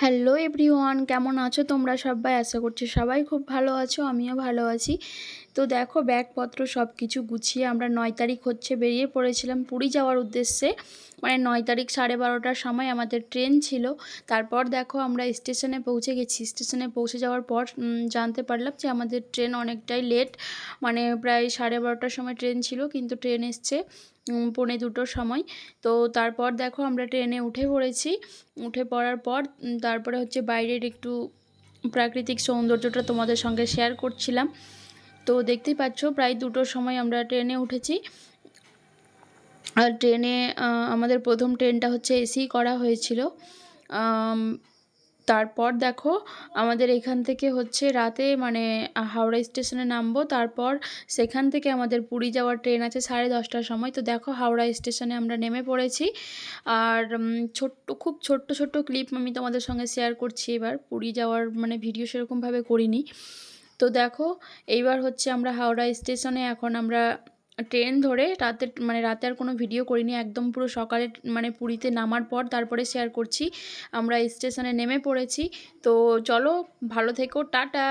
Hello everyone কেমন আছো তোমরা সবাই? আশা করছি সবাই খুব ভালো আছো, আমিও ভালো আছি। তো দেখো, ব্যাগপত্র সব কিছু গুছিয়ে আমরা নয় তারিখ হচ্ছে বেরিয়ে পড়েছিলাম পুরী যাওয়ার উদ্দেশ্যে। মানে নয় তারিখ সাড়ে বারোটার সময় আমাদের ট্রেন ছিল। তারপর দেখো আমরা স্টেশনে পৌঁছে গেছি। স্টেশনে পৌঁছে যাওয়ার পর জানতে পারলাম যে আমাদের ট্রেন অনেকটাই লেট মানে প্রায় সাড়ে বারোটার সময় ট্রেন ছিল, কিন্তু ট্রেন এসছে পৌনে দুটোর সময়। তো তারপর দেখো আমরা ট্রেনে উঠে পড়েছি। উঠে পড়ার পর তারপরে হচ্ছে বাইরের একটু প্রাকৃতিক সৌন্দর্যটা তোমাদের সঙ্গে শেয়ার করছিলাম। তো দেখতেই পাচ্ছ, প্রায় দুটোর সময় আমরা ট্রেনে উঠেছি। আর ট্রেনে আমাদের প্রথম ট্রেনটা হচ্ছে এসি করা হয়েছিল। তারপর দেখো, আমাদের এখান থেকে হচ্ছে রাতে মানে হাওড়া স্টেশনে নামবো, তারপর সেখান থেকে আমাদের পুরী যাওয়ার ট্রেন আছে সাড়ে দশটার সময়। তো দেখো, হাওড়া স্টেশনে আমরা নেমে পড়েছি। আর ছোট্ট, খুব ছোট্ট ছোট্ট ক্লিপ আমি তোমাদের সঙ্গে শেয়ার করছি এবার। পুরী যাওয়ার মানে ভিডিও সেরকমভাবে করিনি। তো দেখো, এইবার হচ্ছে আমরা হাওড়া স্টেশনে এখন আমরা ট্রেন ধরে রাতে মানে রাতে আর কোনো ভিডিও করিনি, একদম পুরো সকালে মানে পুরীতে নামার পর তারপরে শেয়ার করছি। আমরা স্টেশনে নেমে পড়েছি। তো চলো, ভালো থেকো, টাটা!